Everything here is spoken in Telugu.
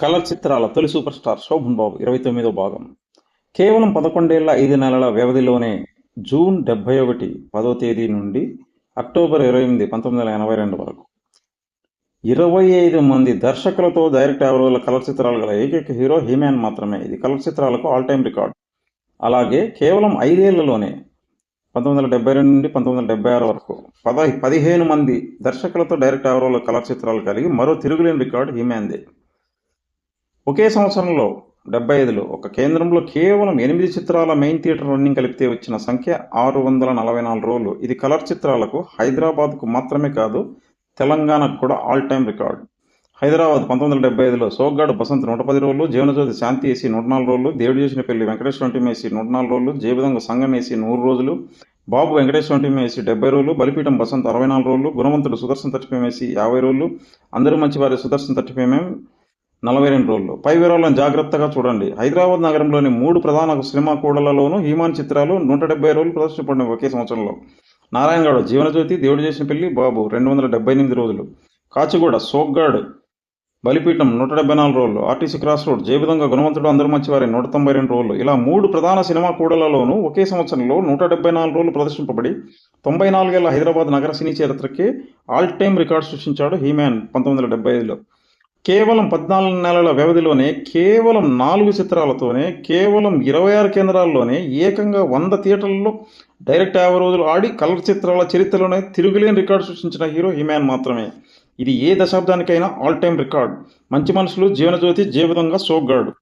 కలర్ చిత్రాల తొలి సూపర్ స్టార్ శోభన్ బాబు ఇరవై తొమ్మిదో భాగం. కేవలం పదకొండేళ్ళ ఐదు నెలల వ్యవధిలోనే జూన్ డెబ్బై ఒకటి పదో తేదీ నుండి అక్టోబర్ ఇరవై ఎనిమిది పంతొమ్మిది వందల ఎనభై రెండు వరకు. ఇరవై ఐదు మంది దర్శకులతో డైరెక్ట్ యావరేజ్ల కలర్ చిత్రాలు గల ఏకైక హీరో హీమ్యాన్ మాత్రమే. ఇది కలర్ చిత్రాలకు ఆల్ టైమ్ రికార్డ్. అలాగే కేవలం ఐదేళ్ళలోనే పంతొమ్మిది వందల డెబ్బై రెండు నుండి పంతొమ్మిది వందల డెబ్బై ఆరు వరకు పద పదిహేను మంది దర్శకులతో డైరెక్ట్ యావరేజ్ల కలర్ చిత్రాలు కలిగి మరో తిరుగులేని రికార్డు హీమ్యాన్దే ఒకే సంవత్సరంలో డెబ్బై ఐదులో ఒక కేంద్రంలో కేవలం ఎనిమిది చిత్రాల మెయిన్ థియేటర్ రన్నింగ్ కలిపితే వచ్చిన సంఖ్య ఆరు వందల నలభై నాలుగు రోజులు ఇది కలర్ చిత్రాలకు హైదరాబాద్కు మాత్రమే కాదు తెలంగాణకు కూడా ఆల్ టైమ్ రికార్డ్ హైదరాబాద్ పంతొమ్మిది వందల డెబ్బై ఐదులో సోగ్గాడు బసంత్ నూట పది రోజులు జీవనజ్యోతి శాంతి వేసి నూట నాలుగు రోజులు దేవుడు చేసిన పెళ్ళి వెంకటేశ్వర టీం వేసి నూట నాలుగు రోజులు జీవితంగా సంఘం వేసి నూరు రోజులు బాబు వెంకటేశ్వర టీం వేసి డెబ్బై రోజులు బలిపీఠం బసంత్ అరవై నాలుగు రోజులు గుణవంతుడు సుదర్శన్ తట్టిపేమేసి యాభై రోజులు అందరూ మంచివారి సుదర్శన్ తట్టిపేమేం నలభై రెండు రోజులు. పై వివరాలను జాగ్రత్తగా చూడండి. హైదరాబాద్ నగరంలోని మూడు ప్రధాన సినిమా కూడలలోనూ హీమాన్ చిత్రాలు నూట డెబ్బై రోజులు ప్రదర్శించబడిన ఒకే సంవత్సరంలో. నారాయణగౌడ జీవనజ్యోతి దేవుడు చేసిన పెళ్ళి బాబు రెండు వందల డెబ్బై ఎనిమిది రోజులు. కాచిగూడ సోగ్గాడ్ బలిపీఠం నూట డెబ్బై నాలుగు రోజులు. ఆర్టీసీ క్రాస్ రోడ్ జయవిధంగా గుణవంతుడు అందరూ మంచివారి నూట తొంభై రెండు రోజులు. ఇలా మూడు ప్రధాన సినిమా కూడలలోనూ ఒకే సంవత్సరంలో నూట డెబ్బై నాలుగు రోజులు ప్రదర్శింపబడి తొంభై నాలుగేళ్ళ హైదరాబాద్ నగర సినీ చరిత్రకి ఆల్ టైమ్ రికార్డు సృష్టించాడు హీమ్యాన్ పంతొమ్మిది వందల డెబ్బై ఐదులో. కేవలం పద్నాలుగు నెలల వ్యవధిలోనే కేవలం నాలుగు చిత్రాలతోనే కేవలం ఇరవై ఆరు కేంద్రాల్లోనే ఏకంగా వంద థియేటర్లలో డైరెక్ట్ యాభై రోజులు ఆడి కలర్ చిత్రాల చరిత్రలోనే తిరుగులేని రికార్డు సృష్టించిన హీరో హిమాన్ మాత్రమే. ఇది ఏ దశాబ్దానికైనా ఆల్ టైమ్ రికార్డ్. మంచి మనుషులు జీవనజ్యోతి జీవితంగా సోగ్గాడు.